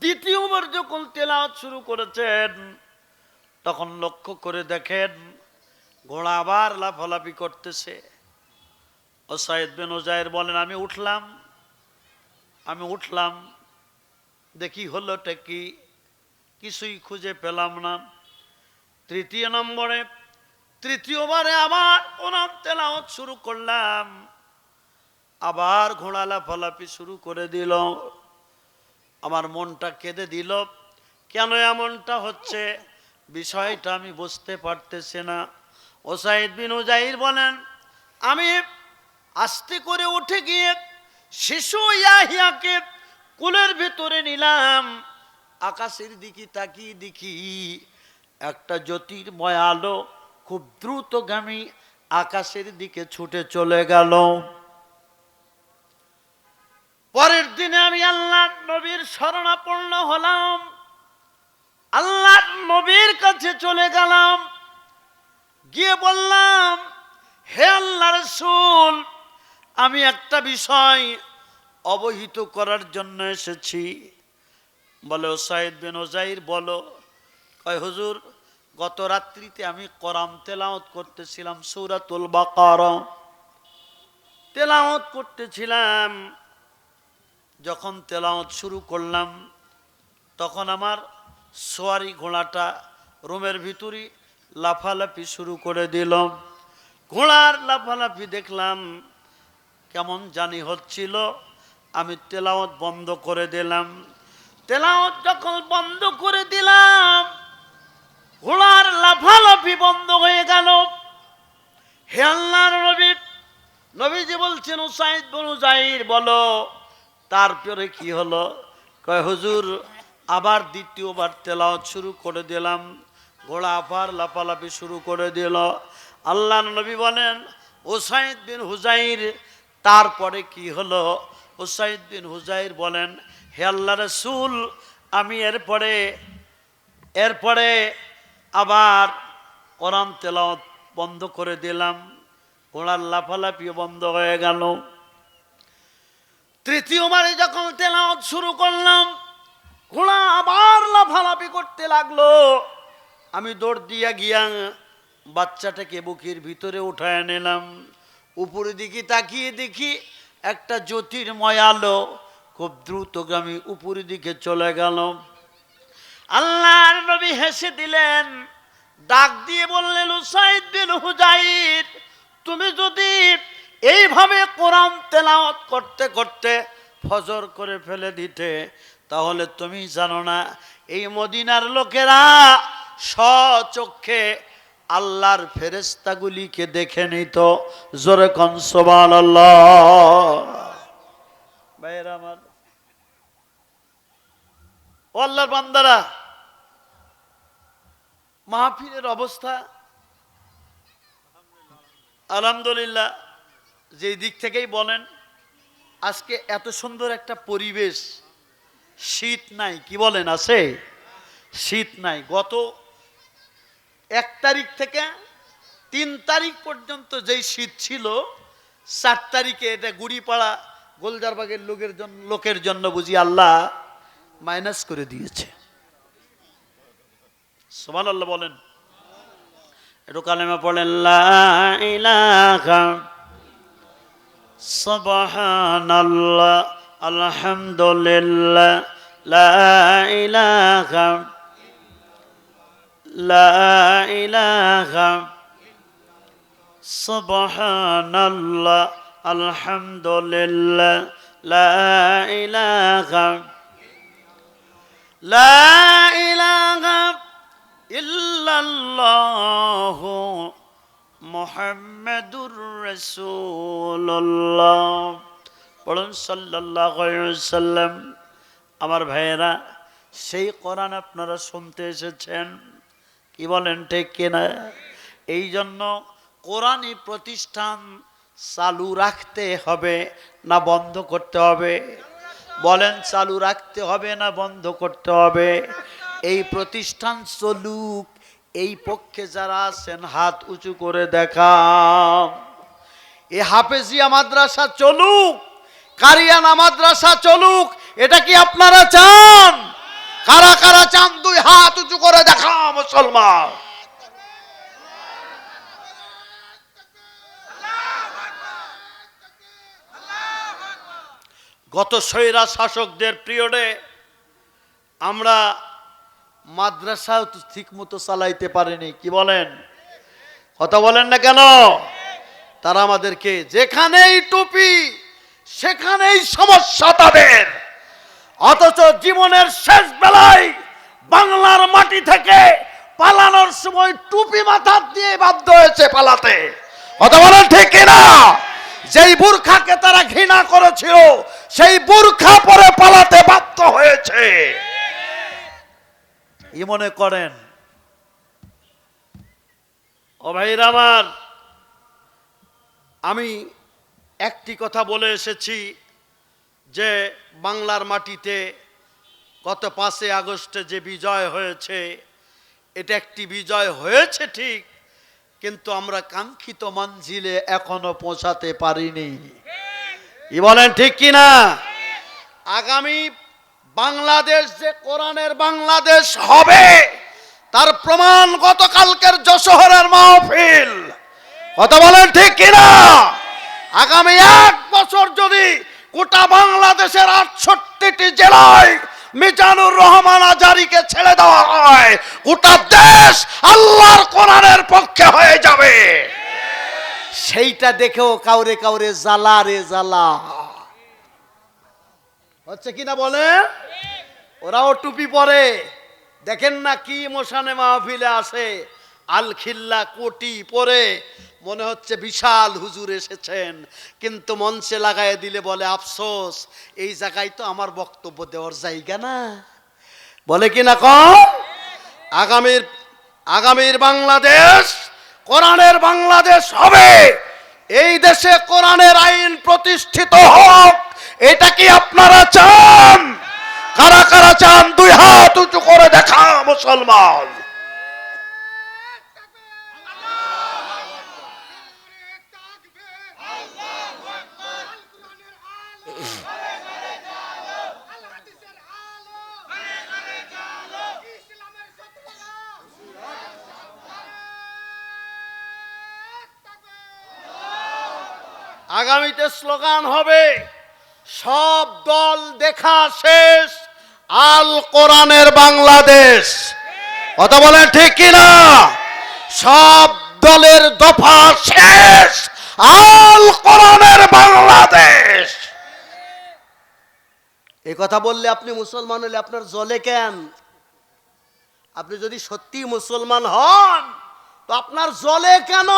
দ্বিতীয়বার যখন তেলাওয়াত শুরু করেছেন, তখন লক্ষ্য করে দেখেন ঘোড়া আবার লাফালাফি করতেছে। ও সাইদ বিন ওজায়ের বলেন, আমি উঠলাম আমি উঠলাম, দেখি হলোটা কি? কিছুই খুঁজে পেলাম না। তৃতীয় নম্বরে, তৃতীয়বারে আবার ওনার তেলাওয়াত শুরু করলাম। আবার ঘোড়া লাফালাফি শুরু করে দিল। আমার মনটা কেঁদে দিল, কেন এমনটা হচ্ছে? বিষয়টা আমি বুঝতে পারতেছি না। ওসাইদ বিন উজাইর বলেন, আমি আস্তে করে উঠে গিয়ে শিশু ইয়াহিয়াকে কুলের ভিতরে নিলাম। আকাশের দিকে তাকিয়ে দেখি একটা জ্যোতির্ময় আলো খুব দ্রুতগামী আকাশের দিকে ছুটে চলে গেল। পরের দিনে আমি আল্লাহ নবীর শরণাপন্ন হলাম। আল্লাহ নবীর কাছে চলে গেলাম। গিয়ে বললাম, হে আল্লাহ রসুল, আমি একটা বিষয় অবহিত করার জন্য এসেছি। বলে ওসাইদ বিন ওজাইর বলো, কয় হুজুর, গত রাত্রিতে আমি করাম তেলাওত করতেছিলাম সৌরাতুল বাকার। তেলাওত করতেছিলাম যখন তেলাওত শুরু করলাম, তখন আমার সোয়ারি ঘোড়াটা রুমের ভিতরে লাফালাফি শুরু করে দিল। ঘোড়ার লাফালাফি দেখলাম, কেমন জানি হচ্ছিল, আমি তেলাওত বন্ধ করে দিলাম। তেলাওত যখন বন্ধ করে দিলাম, ঘোড়ার লাফালাফি বন্ধ হয়ে গেল। হে আল্লাহর নবী, নবীজি বলছেন, উসাইদ বনু জাহির বলো তারপরে কি হলো? কয়, হুজুর, আবার দ্বিতীয়বার তেলাওয়াত শুরু করে দিলাম। ঘোড়া আবার লাফালাফি শুরু করে দিল। আল্লাহ নবী বলেন, ওসাইদ বিন হুজাইর। তারপরে কি হলো? ওসাইদ বিন হুজাইর বলেন, হে আল্লাহ রসুল, আমি এরপরে এরপরে আবার কোরআন তেলাওয়াত বন্ধ করে দিলাম। ঘোড়ার লাফালাফিও বন্ধ হয়ে গেল। তৃতীয়বারে যখন তেলাওয়াত শুরু করলাম, ঘোড়া আবার লাফালাফি করতে লাগল। আমি দৌড় দিয়া গিয়া বাচ্চাটাকে বুকের ভিতরে উঠায় নিলাম। উপরের দিকে তাকিয়ে দেখি একটা জ্যোতির্ময় আলো খুব দ্রুতগামী উপরের দিকে চলে গেল। আল্লাহর নবী হেসে দিলেন, ডাক দিয়ে বললেন, উসাইদ বিন হুজাইর, তুমি যদি এইভাবে কোরআন তেলাওয়াত করতে করতে ফজর করে ফেলে দিতে, তাহলে তুমি জানো না, এই মদিনার লোকেরা স্বচক্ষে আল্লাহর ফেরেস্তাগুলিকে দেখে নিত। জোরে কনসবাল ভাইয়ের আমার, ও আল্লাহর বান্দারা, মাহফিলের অবস্থা? আলহামদুলিল্লাহ। যেই দিক থেকেই বলেন, আজকে এত সুন্দর একটা পরিবেশ, শীত নাই, কি বলেন আছে? শীত নাই, গত এক তারিখ থেকে তিন তারিখ পর্যন্ত যেই শীত ছিল, চার তারিখে এটা গুড়িপাড়া গোলজারবাগের লোকের জন্য লোকের জন্য বুঝি আল্লাহ মাইনাস করে দিয়েছে। সোমান আল্লাহ বলেন একটু কালেমা পড়েন লা ইলাহা সুবহানাল্লাহ আলহামদুলিল্লাহ লা ইলাহা লা ইলাহা সুবহানাল্লাহ আলহামদুলিল্লাহ লা ইলাহা লা ইলাহা ইল্লাল্লাহ মুহাম্মাদুর রাসূলুল্লাহ। পড়ুন আলাইহি সাল্লাম আমার ভাইয়েরা, সেই কোরআন আপনারা শুনতে এসেছেন। কি বলেন, ঠিক কিনা? এই জন্য কোরআনই প্রতিষ্ঠান চালু রাখতে হবে না বন্ধ করতে হবে? বলেন, চালু রাখতে হবে না বন্ধ করতে হবে? এই প্রতিষ্ঠান চলুক এই পক্ষে যারা আছেন, হাত উঁচু করে দেখাম এ হাফেজিয়া মাদ্রাসা চলুক, কারিয়ানা মাদ্রাসা চলুক, এটা কি আপনারা চান? কারা কারা চান, দুই হাত উঁচু করে দেখা মুসলমান। গত সৈরা শাসকদের পিরিয়ডে আমরা মাদ্রাসাও তো ঠিক মতো চালাইতে পারেনি, কি বলেন? কথা বলেন না কেন? তারা আমাদেরকে যেখানেই টুপি, সেখানেই সমস্যা তাদের। অথচ জীবনের শেষ বেলায় বাংলার মাটি থেকে পালানোর সময় টুপি মাথা দিয়ে বাধ্য হয়েছে পালাতে। কথা বলেন ঠিক না যেই বুর্খাকে তারা ঘৃণা করেছিল, সেই বুর্খা পরে পালাতে বাধ্য হয়েছে। ই মনে করেন? ও ভাইরা আমার, আমি একটি কথা বলে এসেছি যে বাংলার মাটিতে গত পাঁচই আগস্টে যে বিজয় হয়েছে, এটা একটি বিজয় হয়েছে ঠিক, কিন্তু আমরা কাঙ্ক্ষিত মঞ্জিলে এখনও পৌঁছাতে পারিনি। ই বলেন, ঠিক কি না আগামী বাংলাদেশ যে কোরআনের বাংলাদেশ হবে, তার প্রমাণ গতকালকের যশোহরের মাহফিল। কথা বলেন ঠিক কিনা? আগামী এক বছর যদি গোটা বাংলাদেশের আটষট্টিটি জেলায় মিজানুর রহমান আজারিকে ছেড়ে দেওয়া হয়, গোটা দেশ আল্লাহর কোরআনের পক্ষে হয়ে যাবে। সেইটা দেখেও কাউরে কাউরে জ্বালা রে জ্বালা। হচ্ছে কিনা বলে? ওরাও টুপি পরে। দেখেন না কি মোশানে মাহফিলে আসে। আলখিল্লা কোটি পরে। মনে হচ্ছে বিশাল হুজুর এসেছেন। কিন্তু মঞ্চে লাগায় দিলে বলে, আফসোস, এই জায়গায় তো আমার বক্তব্য দেওয়ার জায়গা না। বলে কি না কম আগামীর আগামীর বাংলাদেশ, কোরআনের বাংলাদেশ হবে। এই দেশে কোরআনের আইন প্রতিষ্ঠিত হোক। এটা কি আপনারা চান? কারা কারা চান? দুই হাত উঁচু করে দেখা, মুসলমান। আগামীতে স্লোগান হবে। সব দল দেখা শেষ, আল কোরআনের বাংলাদেশ। কথা বলেন ঠিক কিনা? সব দলের দফা শেষ, আল কোরআনের বাংলাদেশ। এ কথা বললে আপনি মুসলমান হলে আপনার জলে কেন? আপনি যদি সত্যি মুসলমান হন, তো আপনার জলে কেন?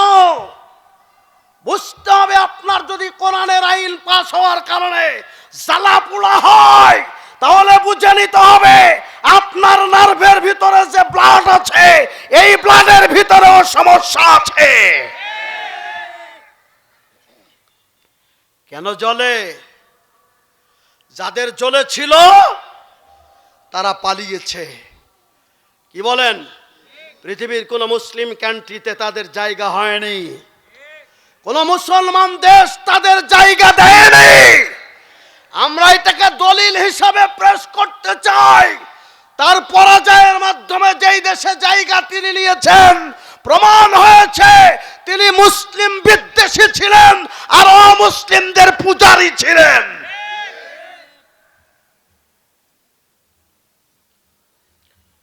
বুঝতে হবে আপনার যদি কোরআনের আইন পাস হওয়ার কারণে জ্বালা পোড়া হয়, তাহলে বুঝে নিতে হবে আপনার নার্ভের ভিতরে যে ব্লাড আছে, এই ব্লাডের ভিতরেও সমস্যা আছে। কেন জলে যাদের জলে ছিল, তারা পালিয়েছে। কি বলেন? পৃথিবীর কোন মুসলিম কান্ট্রিতে তাদের জায়গা হয়নি। কোন মুসলমান দেশ তাদের জায়গা দেয়নি। আমরা এটাকে দলিল হিসাবে প্রেস করতে চাই। তার পরাজয়ের মাধ্যমে যেই দেশে জায়গা তিনি নিয়েছেন, প্রমাণ হয়েছে, তিনি মুসলিম বিদ্বেষী ছিলেন আর অমুসলিমদের পূজারী ছিলেন।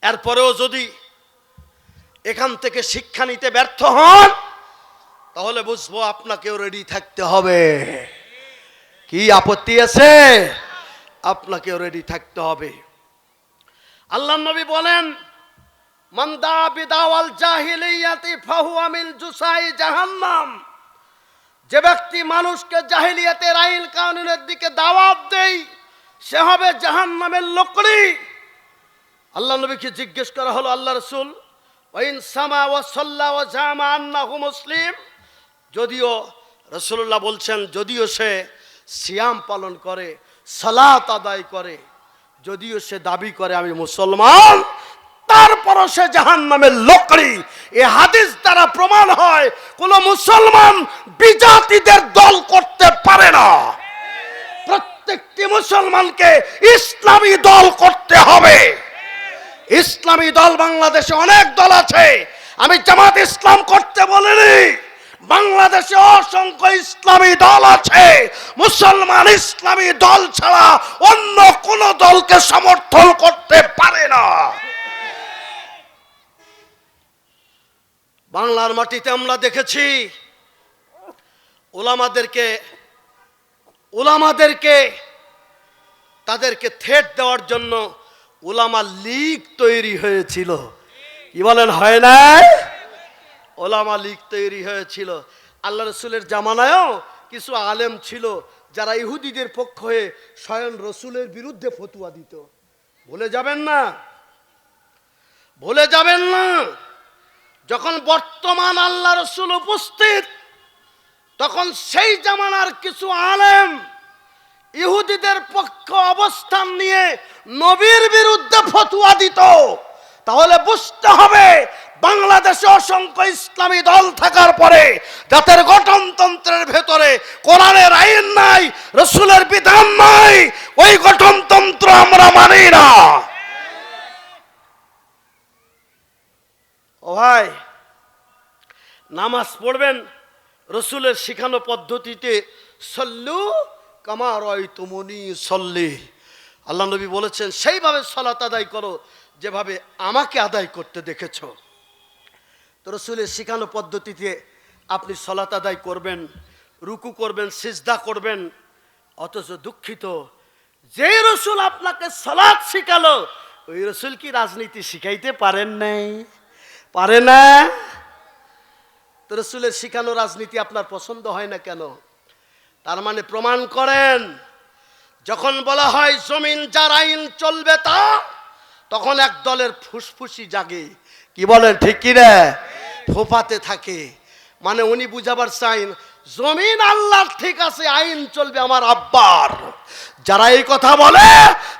এরপরেও যদি এখান থেকে শিক্ষা নিতে ব্যর্থ হন তাহলে বুঝব আপনাকেও রেডি থাকতে হবে। কি আপত্তি আছে? আপনাকেও রেডি থাকতে হবে। আল্লাহ নবী বলেন মন্দা বিদাওয়াল জাহিলিয়াতি ফাহু আমিল জুসাই জাহান্নাম। যে ব্যক্তি মানুষকে জাহিলিয়াতের আইন কানুনের দিকে দাওয়াত দেয় সে হবে জাহান্নামের লোকড়ি। আল্লাহ নবীকে জিজ্ঞেস করা হলো, আল্লাহ রসুল ওয়াইন সামা ওয়া সাল্লা ওয়া জামা আন্নাহু মুসলিম? যদিও রসুল্লাহ বলছেন, যদিও সে সিয়াম পালন করে, সালাত আদায় করে, যদিও সে দাবি করে আমি মুসলমান, তারপরও সে জাহান নামের লোকড়ি। এ হাদিস দ্বারা প্রমাণ হয়, কোন মুসলমান বিজাতিদের দল করতে পারে না। প্রত্যেকটি মুসলমানকে ইসলামী দল করতে হবে। ইসলামী দল বাংলাদেশে অনেক দল আছে। আমি জামাত ইসলাম করতে বলিনি। বাংলাদেশে অসংখ্য ইসলামী দল আছে। মুসলমান ইসলামী দল ছাড়া অন্য কোন দলকে সমর্থন করতে পারে না। বাংলার মাটিতে আমরা দেখেছি, ওলামাদেরকে ওলামাদেরকে, তাদেরকে থেট দেওয়ার জন্য ওলামা লীগ তৈরি হয়েছিল। কি বলেন, হয় না ওলামা লীগ তৈরি হয়েছিল। আল্লাহ রসুলের জামানায়ও কিছু আলেম ছিল যারা ইহুদিদের পক্ষ হয়ে স্বয়ং রসুলের বিরুদ্ধে ফতুয়া দিত। ভুলে যাবেন না। ভুলে যাবেন না। যখন বর্তমান আল্লাহ রসুল উপস্থিত, তখন সেই জামানার কিছু আলেম ইহুদিদের পক্ষ অবস্থান নিয়ে নবীর বিরুদ্ধে ফতুয়া দিত। তাহলে বুঝতে হবে বাংলাদেশে অসংখ্য ইসলামী দল থাকার পরে যাদের গঠনতন্ত্রের ভেতরে কোরআনের আইন নাই, রসুলের বিধান নাই, ওই গঠনতন্ত্র আমরা মানি না। ও ভাই, নামাজ পড়বেন, রসুলের শিখানো পদ্ধতিতে সল্লু কামার তুমনি সল্লি। আল্লাহ নবী বলেছেন, সেইভাবে সলাত আদায় করো, যেভাবে আমাকে আদায় করতে দেখেছ। তো রসুলের শিখানো পদ্ধতিতে আপনি সলাত আদায় করবেন, রুকু করবেন, সিজদা করবেন, অথচ দুঃখিত। যে রসুল আপনাকে সলাৎ শিখালো, ওই রসুল কি রাজনীতি শিখাইতে পারেন নাই? পারে না? তো রসুলের শিখানো রাজনীতি আপনার পছন্দ হয় না কেন? তার মানে প্রমাণ করেন, যখন বলা হয়, জমিন যার আইন চলবে তা, তখন এক দলের ফুসফুসি জাগে। কি বলেন, ঠিক কি রে ফোপাতে থাকে। মানে উনি বুঝাবার চাইন, জমিন আল্লাহর ঠিক আছে, আইন চলবে আমার আব্বার। যারা এই কথা বলে,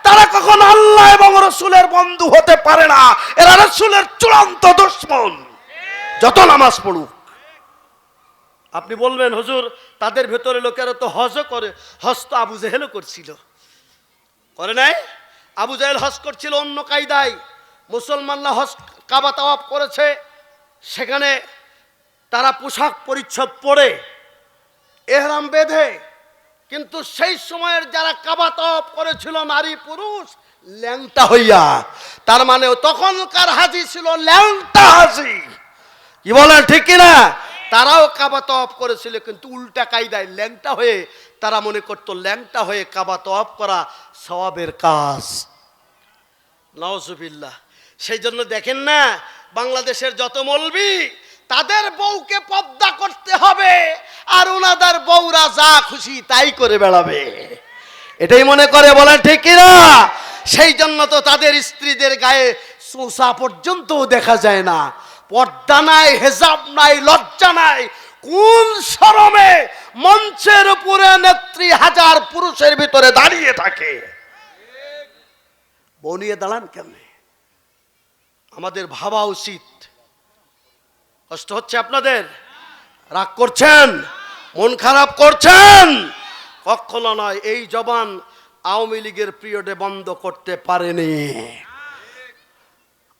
তারা কখন আল্লাহ এবং রসুলের বন্ধু হতে পারে না। এরা রসুলের চূড়ান্ত দুশ্মন। যত নামাজ পড়ুক। আপনি বলবেন, হুজুর, তাদের ভেতরে লোকেরা তো হজও করে। হজ তো আবু জেহেলও করছিল। করে নাই? আবু জাহেল হজ করছিল অন্য কায়দায়। মুসলমানরা হজ কাবা তাওয়াব করেছে, সেখানে তারা পোশাক পরিচ্ছদ পরে এহরাম বেঁধে, কিন্তু সেই সময়ের যারা কাবা তাওয়াব করেছিল নারী পুরুষ, ল্যাংটা হইয়া, তার মানে তখনকার হাজি ছিল ল্যাংটা হাজি। কি বলেন, ঠিক কিনা? তারাও কাবা তওয়াফ করেছিল, কিন্তু উল্টা কায়দায় ল্যাংটা হয়ে, তারা মনে করতো ল্যাংটা হয়ে কাবা তওয়াফ করা সওয়াবের কাজ। নওজুবিল্লাহ সেই জন্য দেখেন না, বাংলাদেশের যত মলবি, তাদের বউকে পদ্মা করতে হবে, আর ওনাদের বউরা যা খুশি তাই করে বেড়াবে। এটাই মনে করে বলেন ঠিক কিনা? সেই জন্য তো তাদের স্ত্রীদের গায়ে চোষা পর্যন্ত দেখা যায় না। পর্দা নাই, হেজাব নাই, লজ্জা নাই। কোন শরমে মঞ্চের উপরে নেত্রী হাজার পুরুষের ভিতরে দাঁড়িয়ে থাকে? বউ নিয়ে দাঁড়ান কেমনে? আমাদের ভাবা উচিত। কষ্ট হচ্ছে আপনাদের? রাগ করছেন? মন খারাপ করছেন? কখনো নয়, এই জবান আওয়ামী লীগের পিরিয়ডে বন্ধ করতে পারেনি।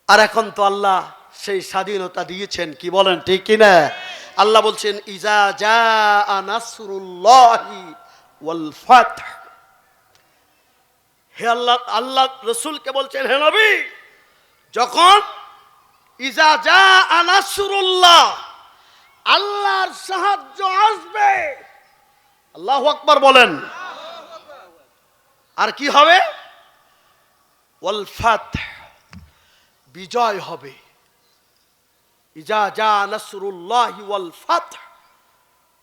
আর এখন তো আল্লাহ সেই স্বাধীনতা দিয়েছেন, কি বলেন, ঠিক কিনা আল্লাহ বলছেন, ইজা যা নাসরুল্লাহি ওয়াল ফাতহ। হে আল্লাহ আল্লাহ রসুলকে বলছেন, হে নবী যখন ইজা যা আনাসুরুল্লাহ আল্লাহর সাহায্য আসবে। আল্লাহ আকবার বলেন। আর কি হবে? ওয়াল ফাতহ, বিজয় হবে। ইজা যা নাসরুল্লাহ ওয়াল ফাতহ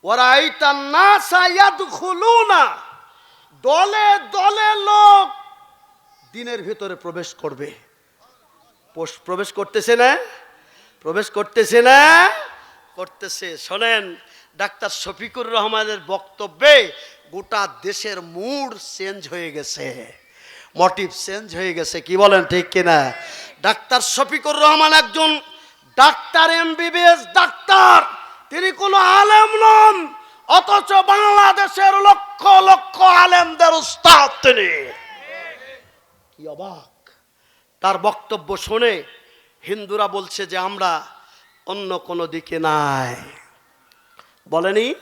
ওয়ারাইতান নাসা ইয়াদখুলুনা, দলে দলে লোক দিনের ভিতরে প্রবেশ করবে। প্রবেশ করতেছে না? প্রবেশ করতেছে না? করতেছে। শোনেন, ডাক্তার শফিকুর রহমানের বক্তব্যে গোটা দেশের মুড চেঞ্জ হয়ে গেছে। মোটিভ চেঞ্জ হয়ে গেছে, কি বলেন ঠিক কিনা? ডাক্তার শফিকুর রহমান একজন ডাক্তার এমবিবিএস ডাক্তার। তিনি কোনো আলেম নন, অথচ বাংলাদেশের লক্ষ লক্ষ আলেমদের উস্তাদ তিনি। কি অবাক। তার বক্তব্য শুনে হিন্দুরা বলছে যে আমরা অন্য কোনো দিকে নাই। বলেনি?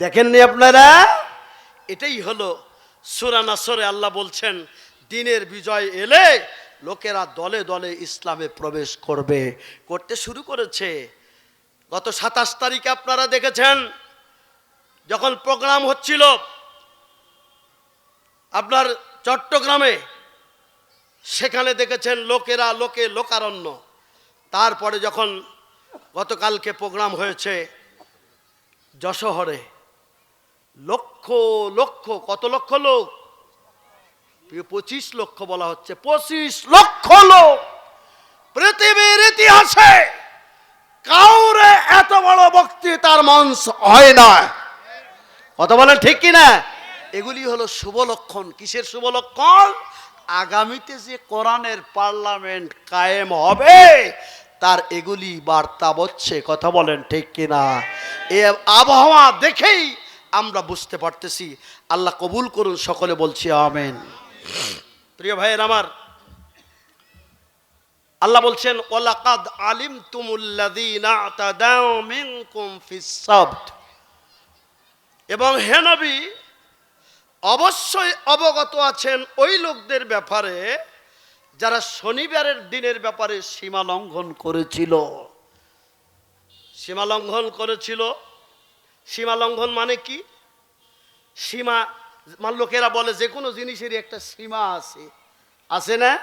দেখেননি আপনারা? এটাই হলো সুরানাসরে আল্লাহ বলছেন, দিনের বিজয় এলে লোকেরা দলে দলে ইসলামে প্রবেশ করবে। করতে শুরু করেছে। গত সাতাশ তারিখে আপনারা দেখেছেন, যখন প্রোগ্রাম হচ্ছিল, আপনার চট্টগ্রামে সেখানে দেখেছেন লোকেরা লোকে লোকারণ্য। তারপরে যখন গতকালকে প্রোগ্রাম হয়েছে যশোহরে, লক্ষ লক্ষ, কত লক্ষ লোক? পঁচিশ লক্ষ বলা হচ্ছে, পঁচিশ লক্ষ লোক পৃথিবীর ইতিহাসে কাউরে এত বড় বক্তৃতার মঞ্চ হয় না। কথা বলেন ঠিক কিনা? এগুলি হলো শুভ লক্ষণ কিসের শুভ লক্ষণ আগামীতে যে কোরআনের পার্লামেন্ট কায়েম হবে, তার এগুলি বার্তা বচ্ছে কথা বলেন ঠিক কিনা? এ আবহাওয়া দেখেই আমরা বুঝতে পারতেছি। আল্লাহ কবুল করুন, সকলে বলছি আমেন। প্রিয় ভাইয়ের আমার, আল্লাহ বলছেন ওলাকাদ আলিম সাবত। এবং হে নবী অবশ্যই অবগত আছেন ওই লোকদের ব্যাপারে যারা শনিবারের দিনের ব্যাপারে সীমা লঙ্ঘন করেছিল। সীমা লঙ্ঘন করেছিল। সীমা লঙ্ঘন মানে কি? সীমা লোকেরা বলে যে কোনো জিনিসেরই একটা সীমা আছে। আছে না?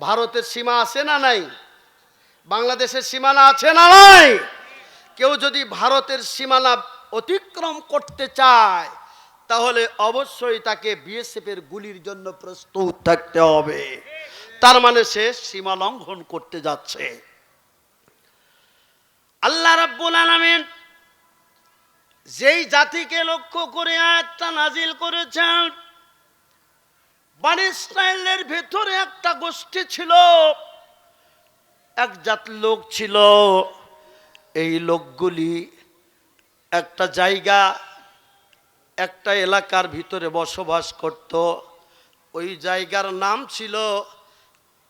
ভারতের সীমা আছে না নাই? বাংলাদেশের সীমানা আছে না নাই? কেউ যদি ভারতের সীমানা অতিক্রম করতে চায় তাহলে অবশ্যই তাকে বিএসএফ এর গুলির জন্য প্রস্তুত থাকতে হবে। তার মানে সে সীমা লঙ্ঘন করতে যাচ্ছে। আল্লাহ রাব্বুল আলামিন যেই জাতিকে লক্ষ্য করে একটা নাজিল করেছেন বানি ইসরায়েলের ভেতরে একটা গোষ্ঠী ছিল এক জাত লোক ছিল। এই লোকগুলি একটা জায়গা একটা এলাকার ভিতরে বসবাস করত। ওই জায়গার নাম ছিল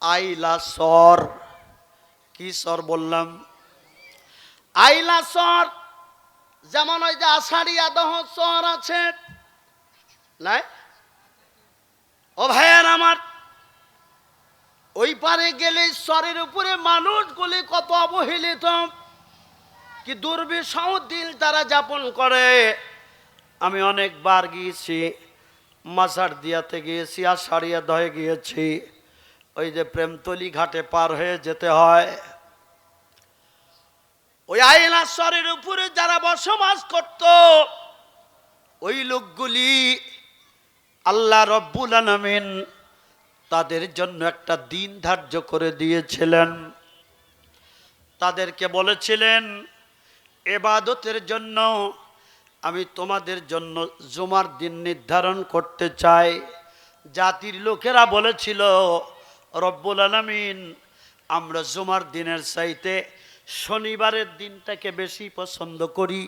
আইলা সর। কি সর বললাম? আইলা সর, যেমন ওই যে আষাঢ়িয়া দহ সর আছে। নাই? ও ভাইয়ার আমার, ওই পারে গেলে স্বরের উপরে মানুষগুলি কত অবহেলিত। কি দুর্বিষহ দিন তারা যাপন করে। আমি অনেকবার গিয়েছি মাসার দিয়াতে গিয়েছি, আষাঢ়িয়া দহে গিয়েছি। ওই যে প্রেমতলি ঘাটে পার হয়ে যেতে হয়। ওই আইলা স্বরের উপরে যারা বসবাস করত, ওই লোকগুলি আল্লাহ রব্বুল আলমিন তাদের জন্য একটা দিন ধার্য করে দিয়েছিলেন। তাদেরকে বলেছিলেন, এবাদতের জন্য আমি তোমাদের জন্য জুমার দিন নির্ধারণ করতে চাই। জাতির লোকেরা বলেছিল, রব্বুল আলমিন, আমরা জুমার দিনের চাইতে শনিবারের দিনটাকে বেশি পছন্দ করি।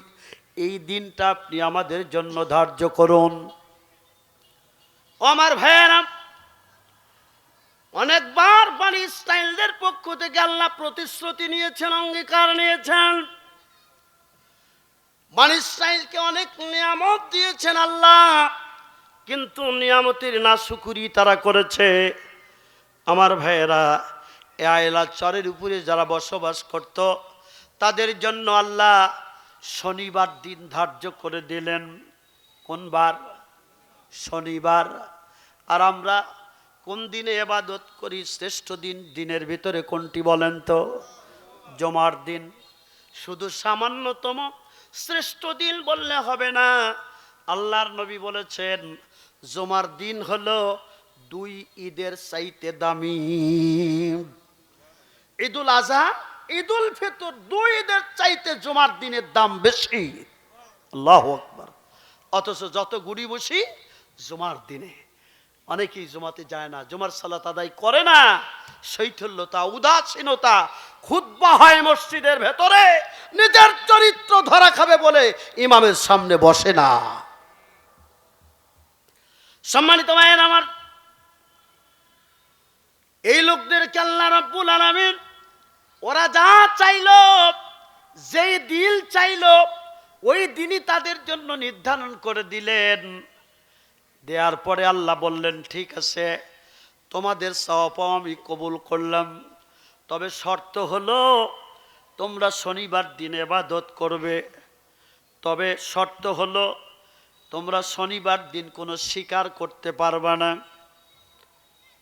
এই দিনটা আপনি আমাদের জন্য ধার্য করুন। আমার ভাইয়েরা, অনেকবার বাণী ইসরায়েলদের পক্ষ থেকে আল্লাহ প্রতিশ্রুতি নিয়েছেন, অঙ্গীকার নিয়েছেন। বাণী ইসরায়েলকে অনেক নিয়ামত দিয়েছেন আল্লাহ, কিন্তু নিয়ামতের না শুকুরি তারা করেছে। আমার ভাইয়েরা, এ আয়লা চরের উপরে যারা বসবাস করত, তাদের জন্য আল্লাহ শনিবার দিন ধার্য করে দিলেন। কোনবার? শনিবার। আর আমরা কোন দিনে এবাদত করি, শ্রেষ্ঠ দিন, দিনের ভিতরে কোনটি বলেন তো? জমার দিন। শুধু সামান্যতম শ্রেষ্ঠ দিন বললে হবে না। আল্লাহর নবী বলেছেন, জমার দিন হলো দুই ঈদের চাইতে দামি। ঈদুল আজহা, ঈদুল ফিতর, দুই ঈদের চাইতে জমার দিনের দাম বেশি। আল্লাহ আকবার। অথচ যত গুড়ি বসি, জমার দিনে অনেকেই জমাতে যায় না, জমার সালাত আদায় করে না। শৈথল্যতা, উদাসীনতা খুদ্া হয় মসজিদের ভেতরে। নিজের চরিত্র ধরা খাবে বলে ইমামের সামনে বসে না। সম্মানিত মায়ের আমার, এই লোকদেরকে রাব্বুল আলামিন, ওরা যা চাইলো, যেই দিল চাইলো, ওই দিনই তাদের জন্য নির্ধারণ করে দিলেন। দেওয়ার পরে আল্লাহ বললেন, ঠিক আছে, তোমাদের সওয়াব আমি কবুল করলাম। তবে শর্ত হলো তোমরা শনিবার দিন এবাদত করবে। তবে শর্ত হলো, তোমরা শনিবার দিন কোনো শিকার করতে পারবে না।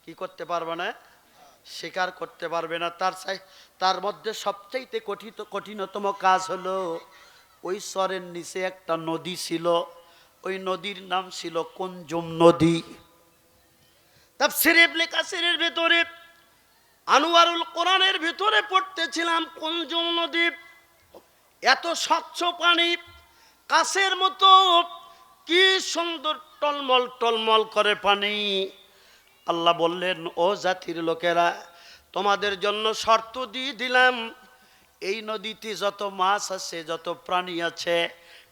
কি করতে পারবে না? স্বীকার করতে পারবে না। তার চাই, তার মধ্যে সবচাইতে কঠিন কঠিনতম কাজ হলো, ওই স্বরের নিচে একটা নদী ছিল। ওই নদীর নাম ছিল কুঞ্জুম নদী। তার সিরিপ লেখা সিরের ভেতরে আনোয়ারুল কোরআনের ভিতরে পড়তেছিলাম কুঞ্জুম নদী? এত স্বচ্ছ পানি, কাছের মতো, কি সুন্দর টলমল টলমল করে পানি। আল্লাহ বললেন, ও জাতির লোকেরা, তোমাদের জন্য শর্ত দিয়ে দিলাম, এই নদীতে যত মাছ আছে, যত প্রাণী আছে,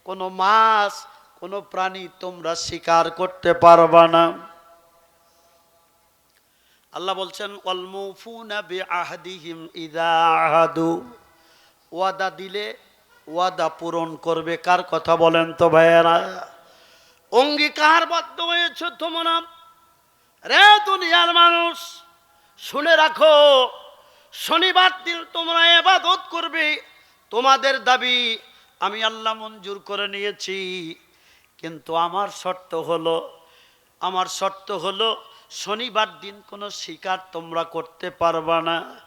কোনো মাছ, কোনো প্রাণী তোমরা শিকার করতে পারবা না। আল্লাহ বলছেন বে ইদা আহাদু। ওয়াদা দিলে ওয়াদা পূরণ করবে। কার কথা বলেন তো ভাইয়েরা? অঙ্গীকারবদ্ধ হয়েছে তোমরা। রে দুনিয়ার মানুষ, শুনে রাখো, শনিবার দিন তোমরা এবাদত করবে। তোমাদের দাবি আমি আল্লাহ মঞ্জুর করে নিয়েছি। কিন্তু আমার শর্ত হলো, আমার শর্ত হলো শনিবার দিন কোনো শিকার তোমরা করতে পারবা না।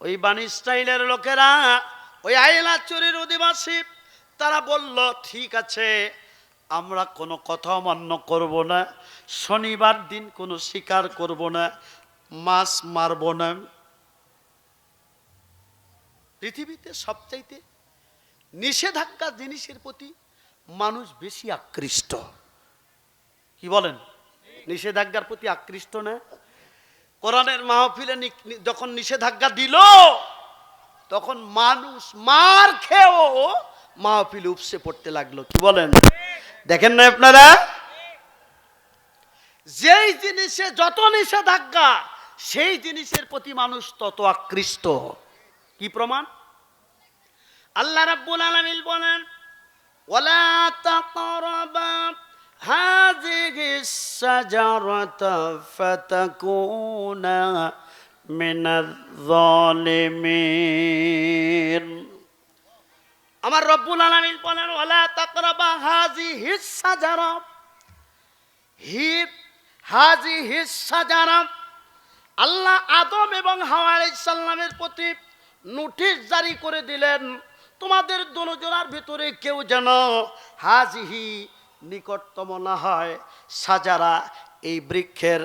ওই বাণী স্টাইলের লোকেরা, ওই আইলা আইলাচুরির অধিবাসী, তারা বলল, ঠিক আছে, আমরা কোনো কথা মান্য করব না। শনিবার দিন কোনো শিকার করব না, মাছ মারব না। পৃথিবীতে সবচাইতে নিষেধাজ্ঞা জিনিসের প্রতি মানুষ বেশি আকৃষ্ট। কি বলেন? নিষেধাজ্ঞার প্রতি আকৃষ্ট না। কোরআনের মাহফিলে যখন নিষেধাজ্ঞা দিল, তখন মানুষ মার খেয়েও মাহফিল উপসে পড়তে লাগল। কি বলেন? দেখেন না আপনারা? যেই জিনিসে যত নিষেধাজ্ঞা, সেই জিনিসের প্রতি মানুষ তত আকৃষ্ট। কি প্রমাণ? আল্লাহ রাব্বুল আলামিন বলেন, ওয়ালা তাকরাবা হাযিহি الشجرة فتكونا من الظالمين আমার রব্বুল আলামিন বলেন ওয়ালা তাকরাবা হাযিহি الشجرة হি হাযিহি الشجرة আল্লাহ আদম এবং হাওয়া আলাইহিস সালামের প্রতি নোটিশ জারি করে দিলেন তোমাদের দুজনার ভিতরে কেউ যেন হাজিহি নিকটতম না হয়, সাজারা এই বৃক্ষের।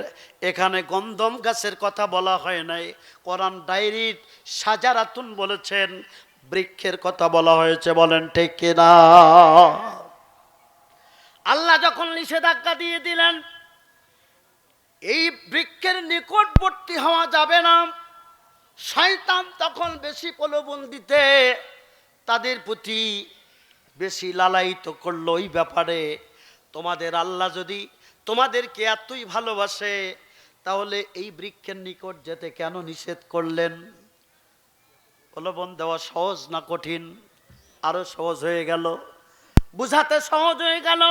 এখানে গন্ধম গাছের কথা বলা হয় নাই। কোরআন ডায়েরির সাজারাতুন বলেছেন, বৃক্ষের কথা বলা হয়েছে, বলেন ঠিক কিনা? আল্লাহ যখন নিষেধাজ্ঞা দিয়ে দিলেন, এই বৃক্ষের নিকটবর্তী হওয়া যাবে না। শয়তান তখন বেশি প্রলোভন্দিতে তাদের প্রতি বেশি লালায়িত করল ওই ব্যাপারে। তোমাদের আল্লাহ যদি তোমাদেরকে এতই ভালোবাসে, তাহলে এই বৃক্ষের নিকট যেতে কেন নিষেধ করলেন? প্রলোভন দেওয়া সহজ না কঠিন? আরও সহজ হয়ে গেল। বুঝাতে সহজ হয়ে গেল।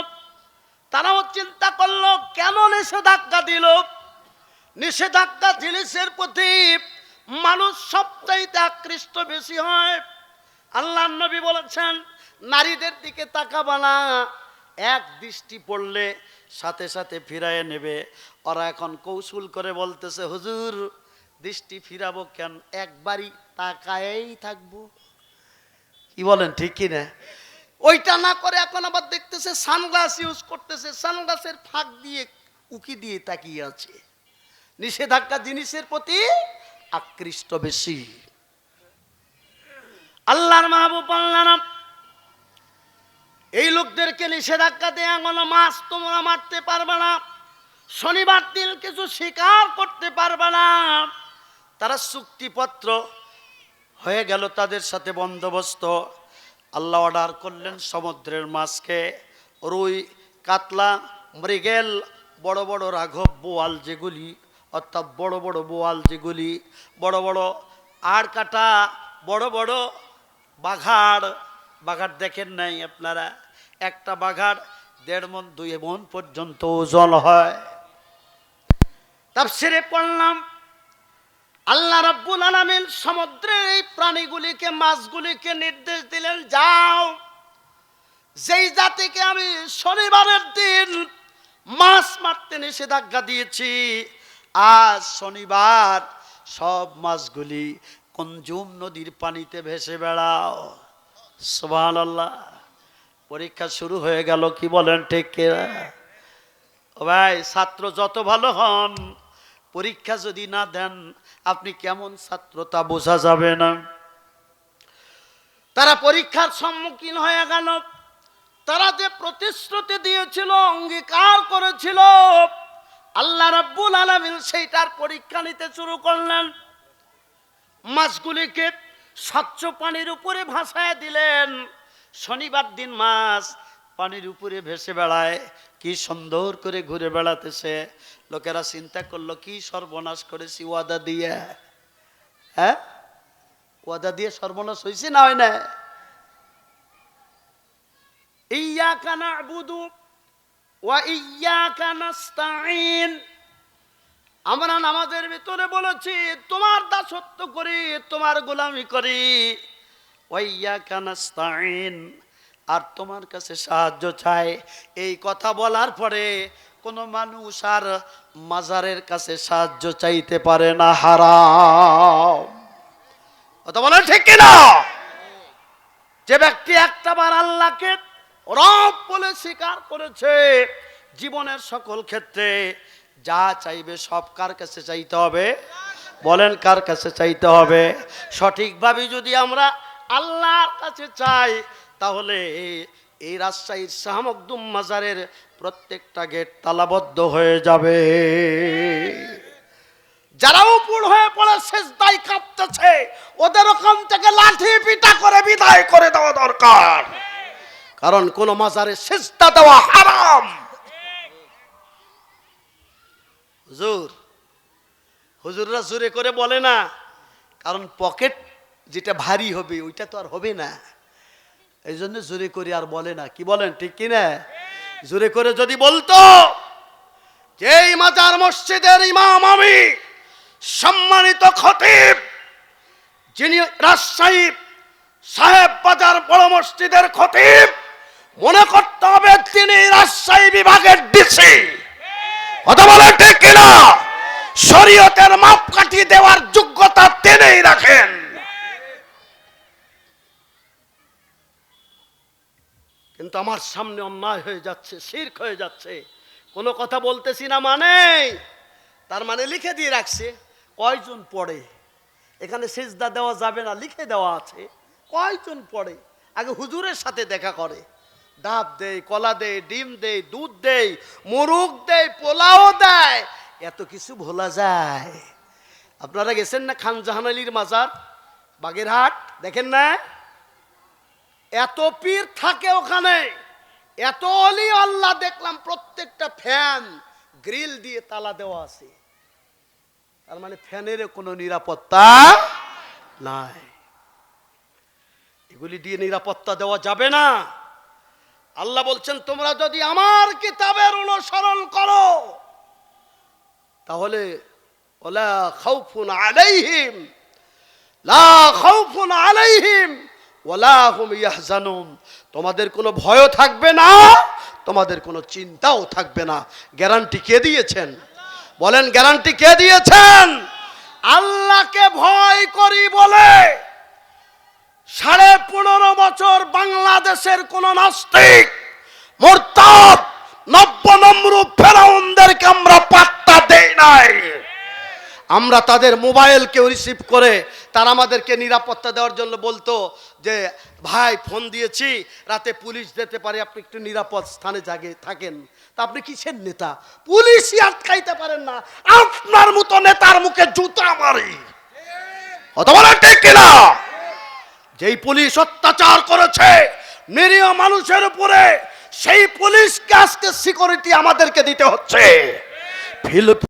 তারাও চিন্তা করল, কেন নিষেধাজ্ঞা দিল? নিষেধাজ্ঞা জিনিসের প্রতি মানুষ সবচাইতে আকৃষ্ট বেশি হয়। আল্লাহ নবী বলেছেন নারীদের দিকে তাকাবানা এক দৃষ্টি পড়লে সাথে সাথে ফিরায় নেবে। ওরা এখন কৌশল করে বলতেছে, হুজুর, দৃষ্টি ফিরাবো কেন? একবারই তাকায়েই থাকব। কি বলেন, ঠিক কি না? ওইটা না করে এখন আবার দেখতেছে, সানগ্লাস ইউজ করতেছে। সানগ্লাসের ফাঁক দিয়ে, উকি দিয়ে তাকিয়ে আছে। নিষেধাজ্ঞা জিনিসের প্রতি আকৃষ্ট বেশি। আল্লাহর মাহবুব আল্লাহ এই লোকদেরকে নিষেধাজ্ঞা দেয়া কোনো মাছ তোমরা মারতে পারবে না। শনিবার দিন কিছু স্বীকার করতে পারবে না। তারা চুক্তিপত্র হয়ে গেল তাদের সাথে বন্দোবস্ত। আল্লাহ অর্ডার করলেন সমুদ্রের মাছকে। রুই, কাতলা, মৃগেল, বড় বড় রাঘব বোয়াল যেগুলি, অর্থাৎ বড় বড় বোয়াল যেগুলি, বড় বড় আড় কাটা বড় বড় বাঘাড় বাঘাড় দেখেন নাই আপনারা? একটা বাঘার দেড় মন, দুই মন পর্যন্ত ওজন হয়। তাফসিরে পড়লাম, আল্লাহ রাব্বুল আলামিন সমুদ্রের এই প্রাণীগুলিকে, মাছগুলিকে নির্দেশ দিলেন, যাও, যেই জাতিকে আমি শনিবারের দিন মাছ মারতে নিষেধাজ্ঞা দিয়েছি, আজ শনিবার সব মাছগুলি কঞ্জুম নদীর পানিতে ভেসে বেড়াও। সোহান আল্লাহ পরীক্ষা শুরু হয়ে গেল, কি বলেন ঠিক ভাই, ছাত্র যত ভালো হন, পরীক্ষা যদি না দেন, আপনি কেমন ছাত্র তা বোঝা যাবে না। তারা পরীক্ষার সম্মুখীন হয়ে গেল। তারা যে প্রতিশ্রুতি দিয়েছিল, অঙ্গীকার করেছিল, আল্লাহ রাব্বুল আলামিন সেইটার পরীক্ষা নিতে শুরু করলেন। মাছগুলিকে স্বচ্ছ পানির উপরে ভাসায় দিলেন। শনিবার দিন মাছ পানির উপরে ভেসে বেড়ায়। কি সুন্দর করে ঘুরে বেড়াতেছে। লোকেরা চিন্তা করল, কি সর্বনাশ করেছি ওয়াদা দিয়ে। হ্যাঁ? ওয়াদা দিয়ে সর্বনাশ হয়েছে না হয় না ইয়া কানা নাবুদু ওয়া ইয়াকা নাস্তাইন আমরা নামাজের ভিতরে বলেছি, তোমার দাসত্ব করি, তোমার গোলামি করি। আর তোমার কাছে সাহায্য চাই। এই কথা বলার পরে কোনো মানুষ আর মাজারের কাছে সাহায্য চাইতে পারে না কথা বলে ঠিক কিনা? যে ব্যক্তি একটাবার আল্লাহকে রব বলে স্বীকার করেছে, জীবনের সকল ক্ষেত্রে যা চাইবে সব কার কাছে চাইতে হবে? বলেন, কার কাছে চাইতে হবে? সঠিকভাবে যদি আমরা আল্লাহর কাছে চাই, তাহলে এই রাজশাহীর শাহমকদুম মাজারের প্রত্যেকটা গেট তালাবদ্ধ হয়ে যাবে। যারা উপর হয়ে পড়ে শেষদাই কাঁপতেছে, ওদের ওখান থেকে লাঠি পিটা করে বিদায় করে দেওয়া দরকার। কারণ কোন মাজারে শেষদা দেওয়া হারাম। হুজুর, হুজুররা জোরে করে বলে না, কারণ পকেট যেটা ভারী হবে, ওইটা তো আর হবে না। এই জন্য জোরে করে আর বলে না। কি বলেন, ঠিক কি না? জোরে করে যদি বলতো, যেই মাজার মসজিদের ইমাম আমি, সম্মানিত খতিব, যিনি রাজশাহী সাহেব বাজার বড় মসজিদের খতিব, মনে করতে হবে তিনি রাজশাহী বিভাগের ডিসি। কথা বলেন ঠিক দেওয়ার যোগ্যতা তিনিই রাখেন। কিন্তু আমার সামনে অন্যায় হয়ে যাচ্ছে, শির্ক হয়ে যাচ্ছে। কোনো কথা বলতেছি না মানে? তার মানে লিখে দিয়ে রাখছে, কয়জন পড়ে? এখানে সেজদা দেওয়া যাবে না, লিখে দেওয়া আছে, কয়জন পড়ে? আগে হুজুরের সাথে দেখা করে। ডাব দেয় কলা দেয় ডিম দেয় দুধ দেয় মুরুগ দেয় পোলাও দেয় এত কিছু ভোলা যায়। আপনারা গেছেন না খান জাহান আলীর মাজার, বাগেরহাট? দেখেন না? এত পীর থাকে ওখানে। এত অলি আল্লাহ দেখলাম, প্রত্যেকটা ফ্যান গ্রিল দিয়ে তালা দেওয়া আছে। তার মানে ফ্যানের কোনো নিরাপত্তা নাই। এগুলি দিয়ে নিরাপত্তা দেওয়া যাবে না। আল্লাহ বলছেন, তোমরা যদি আমার কিতাবের অনুসরণ করো, তাহলে ওলা খাউফুন আলাইহিম, লা খাউফুন আলাইহিম ওয়ালা হুম তোমাদের কোনো ভয়ও থাকবে না, তোমাদের কোনো চিন্তাও থাকবে না। গ্যারান্টি কে দিয়েছেন? বলেন, গ্যারান্টি কে দিয়েছেন? আল্লাহকে ভয় করি বলে। সাড়ে পনেরো বছর বাংলাদেশের কোন নাস্তিক, মোরতাদ নব্য নমরূপ ফেরাউনদেরকে আমরা পাত্তা দেই নাই। আমরা তাদের মোবাইলকেও রিসিভ করে তারা আমাদেরকে নিরাপত্তা দেওয়ার জন্য বলতো যে, ভাই, ফোন দিয়েছি, রাতে পুলিশ যেতে পারে, আপনি একটু নিরাপদ স্থানে জাগে, থাকেন। তা আপনি কিসের নেতা? পুলিশই আটকাইতে পারেন না। আপনার মতো নেতার মুখে জুতা মারি। অত বলে ঠিক কিনা? যেই পুলিশ অত্যাচার করেছে, নিরীহ মানুষের উপরে, সেই পুলিশকে আজকে সিকিউরিটি আমাদেরকে দিতে হচ্ছে। ফিলিপ